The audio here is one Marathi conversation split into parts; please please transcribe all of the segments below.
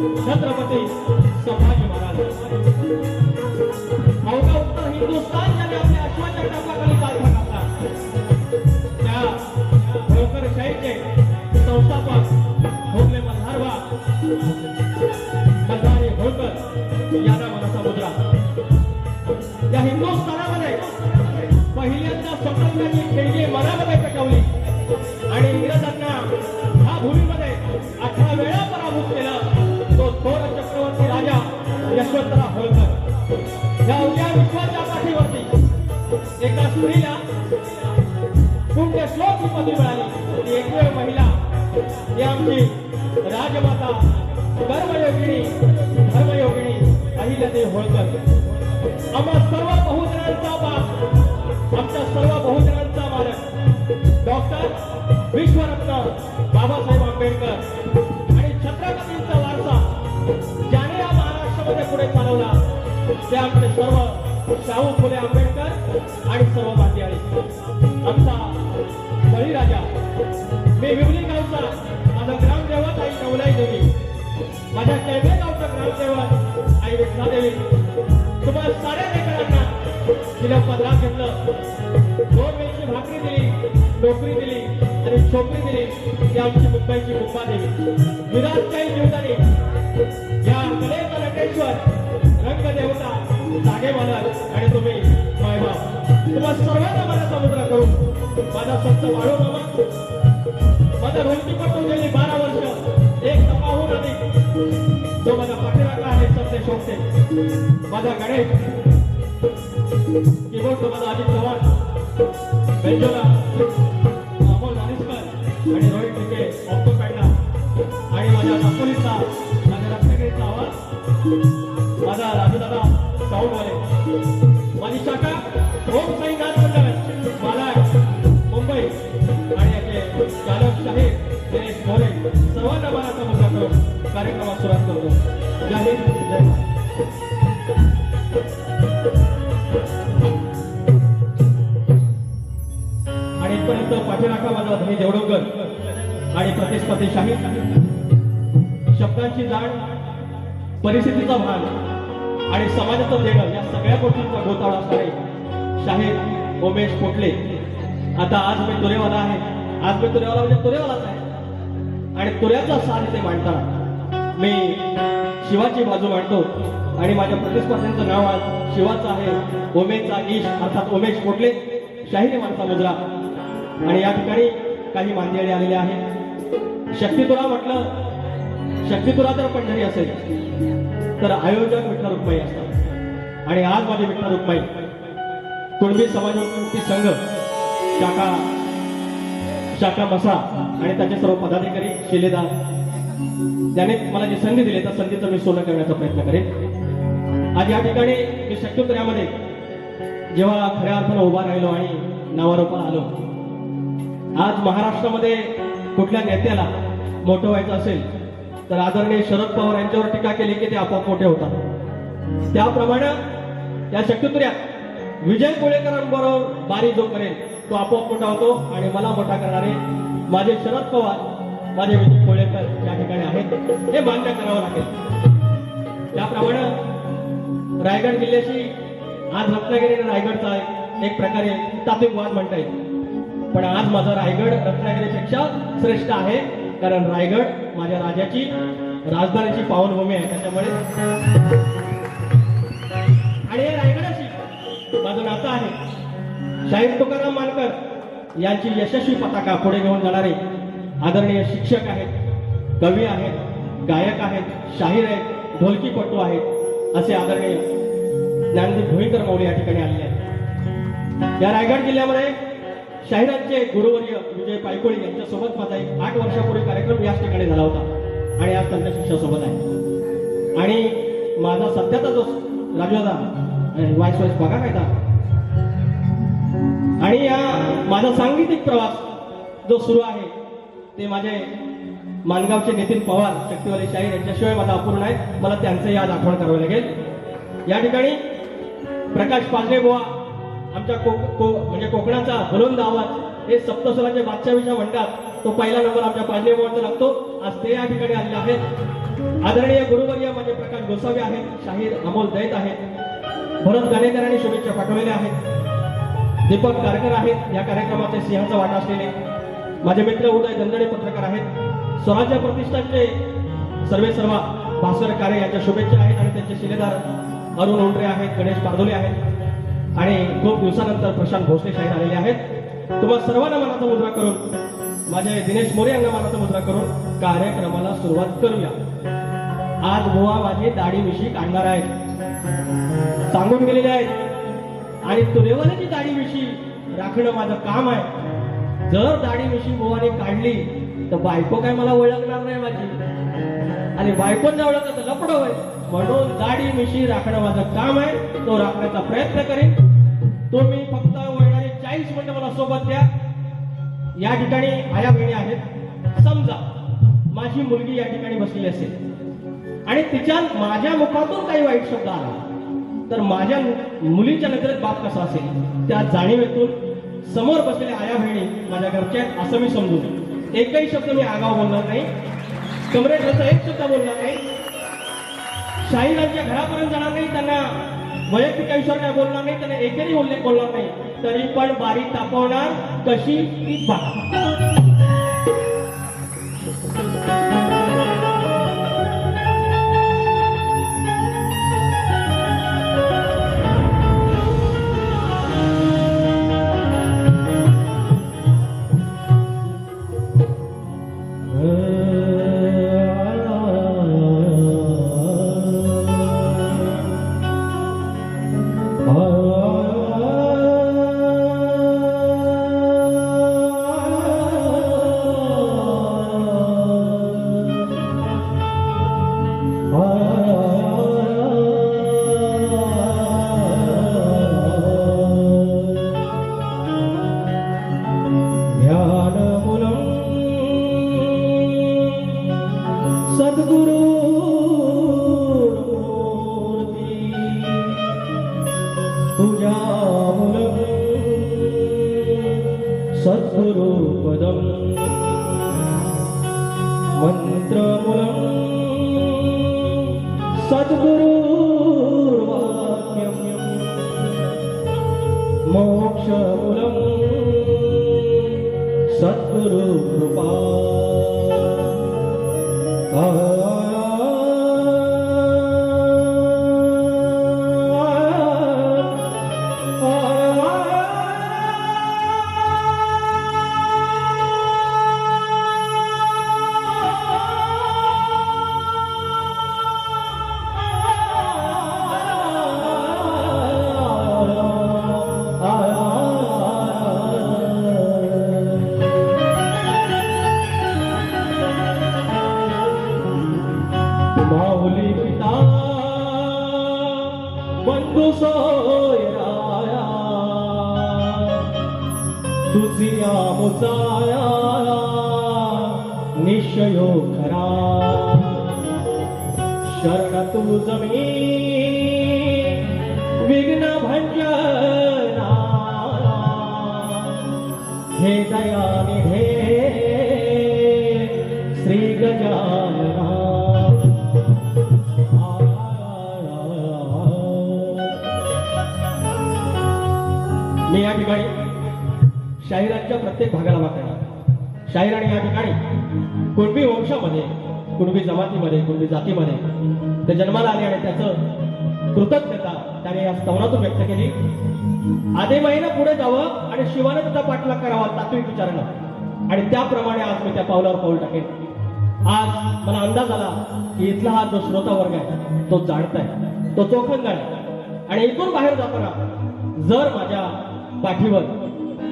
छत्रपती संभाजी महाराज. अवघा उत्तर हिंदुस्थान ज्याने आपल्या अश्वचक्राखाली पाठवा घातला त्या होळकरशाहीचे संस्थापक भोगले मल्हारवा मल्हारी होळकर यांना मनाचा मुद्रा. या हिंदुस्थानामध्ये पहिल्यांदा स्वतंत्राची खेळी मनामध्ये पेटवली. आणि इंग्रजांना ह्या भूमीमध्ये अठरा वेळा पराभूत केलं. यशवंतराव होळकर. या उद्या विश्वाच्या पाठीवरती एका सुरीला पुण्य श्लोक पदवी मिळाली. ती एकमेव महिला ही आमची राजमाता कर्मयोगिणी धर्मयोगिणी अहिल्यादेवी होळकर. आम्हा सर्व बहुजनांचा बाप आमच्या सर्व बहुजनांचा मालक डॉक्टर विश्वरत्न बाबासाहेब आंबेडकर. महाराष्ट्रामध्ये ते आपले सर्व शाहू फुले आंबेडकर आणि सर्व मांदियाळी आमचा बळीराजा मी विवली गावचा माझा ग्रामदेवत आई नवलाई देवी. माझ्या कैबे गावचा ग्रामदेवत आई विठ्ठलादेवी तुम्हाला साऱ्या लेकरांना तिला पदरा घेतलं. दोन वेळची भाकरी दिली नोकरी दिली आणि छोकरी दिली ती आमची मुंबईची मुंबा देवी विराटशाही जीवदानी या कलेचा नटेश्वर रंगदेवता जागे आणि तुम्ही सर्वांना माझा समुद्र करून माझा वाढू माझा गेली बारा वर्ष. एक तपाहून अधिक जो माझा पाठीराखा आहे सत्य शोधते माझा गणेश. कीबोर्ड माझा अजित चव्हाण बेंजोला अमोल आणि रोहित टिके ऑक्टो पॅन्डा आणि माझ्या नागपुरीचा माझ्या रत्नागिरीचा आवाज. साऊंडवाले माझी शाखा ओम साई नाथ मुंबई. आणि याचे चालक शाहीर दिनेश मोरे सर्वांना मनाचा करून कार्यक्रमात सुरुवात करतो. जय हिंद आणि इथपर्यंत पाठीराखा माझा धनी देवडोकर आणि प्रतिस्पर्धी शब्दांची जाण परिस्थितीचा भाग. आणि समाजाचं देणं या सगळ्या गोष्टींचा गोतावळा असणारे शाहीर उमेश पोटले आता आज मी तुरेवाला आहे. आज मी तुरेवाला म्हणजे तुरेवालाच आहे. आणि तुऱ्याचा साथ इथे मांडताना मी शिवाची बाजू मांडतो. आणि माझ्या प्रतिस्पर्ध्यांचं नाव आज शिवाचं आहे. उमेशचा ईश अर्थात उमेश पोटले शाहिरी माणसा मुजरा आणि या ठिकाणी काही मांदियाळी आलेले आहेत. शक्तितुरा म्हटलं शक्तितुरा तर पंढरी असेल. तर आयोजक विठ्ठल रुक्माई असतात. आणि आज माझे विठ्ठल रुक्माई कुणबी समाजोन्नती संघ शाखा शाखा मसा आणि त्याचे सर्व पदाधिकारी शिलेदार त्याने मला जी संधी दिली त्या संधीचं मी सोनं करण्याचा प्रयत्न करेन. आज या ठिकाणी मी शक्योत्तरामध्ये जेव्हा खऱ्या अर्थानं उभा राहिलो आणि नावारोपाला आलो आज महाराष्ट्रामध्ये कुठल्या नेत्याला मोठं व्हायचं असेल तर आदरणीय शरद पवार यांच्यावर टीका केली की ते आपोआप मोठे होतात. त्याप्रमाणे या शक्यतुऱ्यात विजय कोळेकरांबरोबर बारी जो करेल तो आपोआप मोठा होतो आणि मला मोठा करणारे माझे शरद पवार माझे विजय कोळेकर या ठिकाणी आहेत हे मान्य करावं लागेल. त्याप्रमाणे रायगड जिल्ह्याशी आज रत्नागिरी आणि रायगडचा एक- एक प्रकारे तात्विक वाद म्हणता येईल. पण आज माझा रायगड रत्नागिरीपेक्षा श्रेष्ठ आहे. कारण रायगड माझ्या राजाची राजधानीची पावनभूमी आहे त्याच्यामुळे. आणि या रायगडाशी माझं नातं आहे. शाहीर तुकाराम मानकर यांची यशस्वी पताका पुढे घेऊन जाणारे आदरणीय शिक्षक आहेत कवी आहेत गायक आहेत शाहीर आहेत ढोलकीपटू आहेत असे आदरणीय ज्ञानदेव भुईकर मौली या ठिकाणी आलेले आहेत. या रायगड जिल्ह्यामध्ये शाहिरांचे गुरुवर्य विजय पायकोळी यांच्यासोबत माझा एक आठ वर्षापूर्वी कार्यक्रम याच ठिकाणी झाला होता. आणि आज त्यांच्या शिष्यासोबत आहे. आणि माझा सध्याचा जो राजूदा वाईस वाईस बघा काय आणि या माझा सांगीतिक प्रवास जो सुरू आहे ते माझे मानगावचे नितीन पवार शक्तीवाले शाहीर यांच्याशिवाय मला अपूर्ण आहे. मला त्यांचंही आज आठवण करावं लागेल. या ठिकाणी प्रकाश पांढरे बुवा आमच्या कोक को म्हणजे कोकणाचा बुलंद आवाज हे सप्तस्वराच्या बादशाहीच्या म्हणतात तो पहिला नंबर आमच्या पालवे लागतो. आज ते या ठिकाणी आलेले आहेत. आदरणीय गुरुवर्य म्हणजे प्रकाश गोसावी आहेत शाहीर अमोल दैत आहेत. भरत गाणेकरांनी शुभेच्छा पाठवलेल्या आहेत. दीपक कारकर आहेत या कार्यक्रमाचे सिंहाचा वाटा असलेले. माझे मित्र उदय दंदडे पत्रकार आहेत. स्वराज्य प्रतिष्ठानचे सर्वे सर्वा भास्कर कारे यांच्या शुभेच्छा आहेत आणि त्यांचे शिलेदार अरुण ओंडरे आहेत गणेश बारदोले आहेत. आणि खूप दिवसानंतर प्रशांत भोसले शाहीर आलेले आहेत. तुम्हा सर्वांना मनाचा मुद्रा करून माझे दिनेश मोरे यांना मनाचा मुद्रा करून कार्यक्रमाला सुरुवात करूया. आज बुवा माझी दाढी मिशी काढणार आहेत. सांगून गेलेले आहेत. आणि तुरेवाल्याची दाढी मिशी राखणं माझं काम आहे. जर दाढी मिशी बुवाने काढली तर बायको काय मला ओळखणार नाही माझी. आणि बायको जर ओळखलं तर लपड होय म्हणून दाढी मिशी राखणं माझं काम आहे. तो राखण्याचा प्रयत्न करेन. तुम्ही फक्त वळणारे चाळीस मिनिटं मला सोबत द्या. या ठिकाणी आया बहिणी आहेत. समजा माझी मुलगी या ठिकाणी बसलेली असेल. आणि तिच्या माझ्या मुखातून काही वाईट शब्द आला. तर माझ्या मु- मुलीच्या नजरेत बाप कसा असेल? त्या जाणीवेतून समोर बसलेल्या आया बहिणी माझ्या घरच्या आहेत असं मी समजून एकही शब्द मी आगाव बोलणार नाही. कमरेचा एक शब्द बोलणार नाही. शाहीरांच्या घरापर्यंत जाणार नाही त्यांना वैयक्तिक आयुष्यावर काय बोलणार नाही त्यांना एकही उल्लेख बोलणार नाही. तरी पण बारी तापवणार कशी? ती बघा सद्गुरु कृपा। तुझी मुचाया निश्चयो खरा। शरण तू जमी विघ्न हे शाहिरांच्या प्रत्येक भागाला वाकणार शाहिराने या ठिकाणी कुणबी वंशामध्ये कुणबी जमातीमध्ये कुणबी जातीमध्ये ते जन्माला आले आणि त्याचं कृतज्ञता त्याने या स्तवनातून व्यक्त केली. आदेमाईनं पुढे जावं आणि शिवाने त्याचा पाठलाग करावा तात्विक विचारणं आणि त्याप्रमाणे आज मी त्या पावलावर पाऊल टाकेन. आज मला अंदाज आला की इथला हा जो श्रोता वर्ग आहे तो जाणताय तो चोखंदार आहे आणि इथून बाहेर जाताना जर माझ्या पाठीवर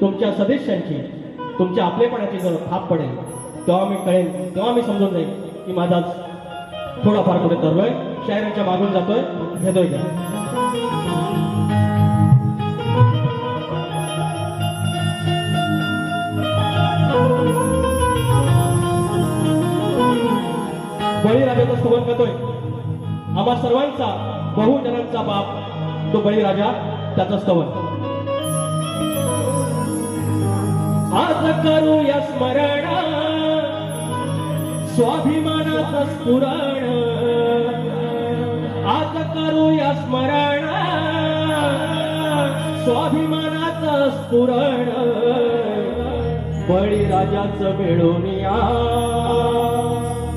तुमच्या सदस्यांची तुमच्या आपलेपणाची जर थाप पडेल तेव्हा मी कळेल तेव्हा मी समजून जाईल की माझा थोडाफार कुठे धरलोय शायरीच्या मागून जातोय घेतोय का बळीराजाचा स्तवन करतोय. आम्हा सर्वांचा बहुजनांचा बाप तो बळीराजा त्याचं स्तवन. करूया स्मरण. स्वाभिमानाचा स्फुरण. आज करूया स्मरण. स्वाभिमानाचा स्फुरण. बळीराजाच मिळवूया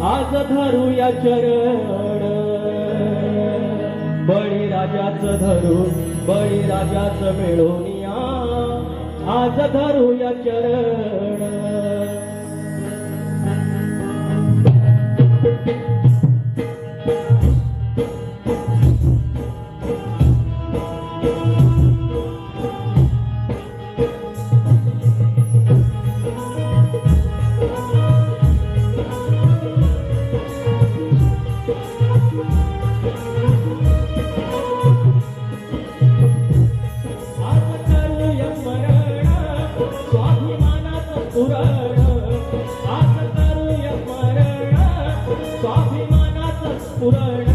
आज धरूया चरण. बळीराजाच धरू बळीराजाच मिळवूया आज धरूया चरण पुराण